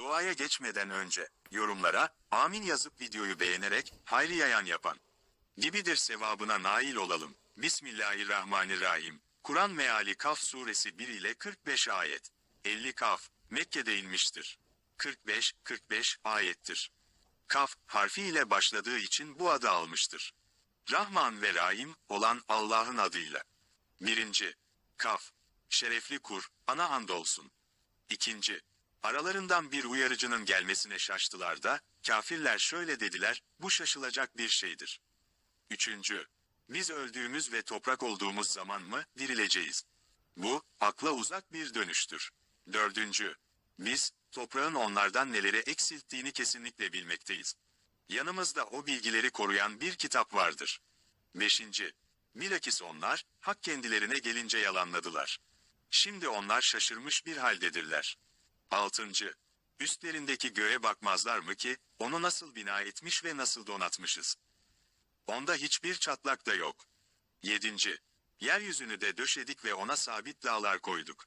Duaya geçmeden önce yorumlara amin yazıp videoyu beğenerek hayri yayan yapan gibidir sevabına nail olalım. Bismillahirrahmanirrahim. Kur'an meali Kaf suresi 1 ile 45 ayet. 50 Kaf Mekke'de inmiştir. 45 45 ayettir. Kaf harfi ile başladığı için bu adı almıştır. Rahman ve Rahim olan Allah'ın adıyla. Birinci. Kaf. Şerefli kur, ana andolsun. İkinci. Aralarından bir uyarıcının gelmesine şaştılar da, kafirler şöyle dediler, bu şaşılacak bir şeydir. Üçüncü. Biz öldüğümüz ve toprak olduğumuz zaman mı dirileceğiz? Bu, akla uzak bir dönüştür. Dördüncü. Biz, toprağın onlardan neleri eksilttiğini kesinlikle bilmekteyiz. Yanımızda o bilgileri koruyan bir kitap vardır. Beşinci. Bilakis onlar, hak kendilerine gelince yalanladılar. Şimdi onlar şaşırmış bir haldedirler. Altıncı. Üstlerindeki göğe bakmazlar mı ki, onu nasıl bina etmiş ve nasıl donatmışız? Onda hiçbir çatlak da yok. Yedinci. Yeryüzünü de döşedik ve ona sabit dağlar koyduk.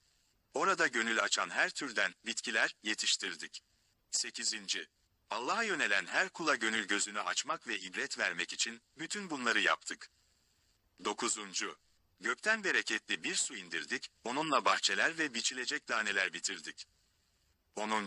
Orada gönül açan her türden bitkiler yetiştirdik. Sekizinci. Allah'a yönelen her kula gönül gözünü açmak ve ibret vermek için bütün bunları yaptık. Dokuzuncu. Gökten bereketli bir su indirdik, onunla bahçeler ve biçilecek taneler bitirdik. ou não